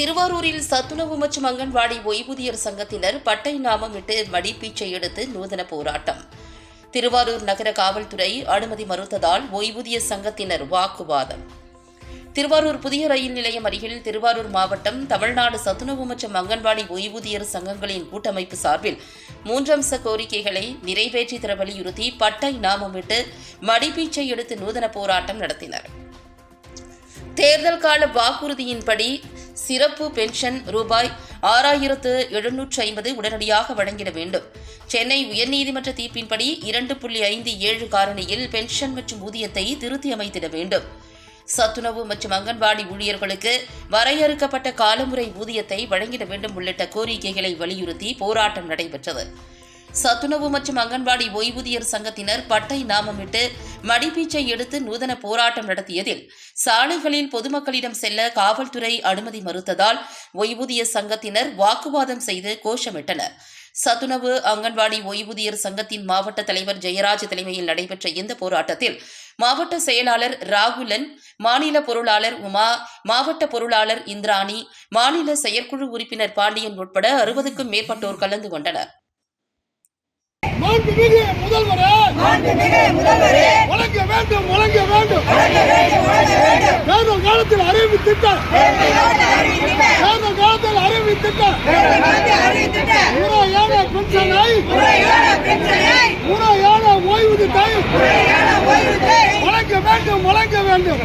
திருவாரூரில் சத்துணவு மற்றும் அங்கன்வாடி ஓய்வூதியர் சங்கத்தினர் பட்டை நாமமிட்டு மடிப்பீச்சை எடுத்து நூதன போராட்டம். திருவாரூர் நகர காவல்துறை அனுமதி மறுத்ததால் ஓய்வூதிய சங்கத்தினர் வாக்குவாதம். திருவாரூர் புதிய ரயில் நிலையம் அருகில் திருவாரூர் மாவட்டம் தமிழ்நாடு சத்துணவு மற்றும் அங்கன்வாடி ஓய்வூதியர் சங்கங்களின் கூட்டமைப்பு சார்பில் மூன்றம்ச கோரிக்கைகளை நிறைவேற்றி தர வலியுறுத்தி பட்டை நாமமிட்டு மடிப்பீச்சை எடுத்து நூதன போராட்டம் நடத்தினர். தேர்தல் கால வாக்குறுதியின்படி சிறப்பு பென்ஷன் ரூபாய் ஆறாயிரத்து எழுநூற்று ஐம்பது உடனடியாக வழங்கிட வேண்டும். சென்னை உயர்நீதிமன்ற தீர்ப்பின்படி இரண்டு புள்ளி ஐந்து ஏழு காரணியில் பென்ஷன் மற்றும் ஊதியத்தை திருத்தி அமைத்திட வேண்டும். சத்துணவு மற்றும் அங்கன்வாடி ஊழியர்களுக்கு வரையறுக்கப்பட்ட காலமுறை ஊதியத்தை வழங்கிட வேண்டும் உள்ளிட்ட கோரிக்கைகளை வலியுறுத்தி போராட்டம் நடைபெற்றது. சத்துணவு மற்றும் அங்கன்வாடி ஓய்வூதியர் சங்கத்தினர் பட்டை நாமமிட்டு மடிப்பீச்சை எடுத்து நூதன போராட்டம் நடத்தியதில் சாலைகளில் பொதுமக்களிடம் செல்ல காவல்துறை அனுமதி மறுத்ததால் ஓய்வூதிய சங்கத்தினர் வாக்குவாதம் செய்து கோஷமிட்டனர். சத்துணவு அங்கன்வாடி ஓய்வூதியர் சங்கத்தின் மாவட்ட தலைவர் ஜெயராஜ் தலைமையில் நடைபெற்ற இந்த போராட்டத்தில் மாவட்ட செயலாளர் ராகுலன் மாநில பொருளாளர் உமா மாவட்ட பொருளாளர் இந்திராணி மாநில செயற்குழு உறுப்பினர் பாண்டியன் உட்பட அறுபதுக்கும் மேற்பட்டோர் கலந்து கொண்டனர் மாண்புமிகு முதல்வரே வழங்க வேண்டும் வழங்க வேண்டும். தேர்தல் காலத்தில் அறிவித்திட்ட தேர்தல் காலத்தில் அறிவித்திட்ட முறையான பென்ஷனை முறையான ஓய்வூதியத்தை வழங்க வேண்டும் வழங்க வேண்டும்.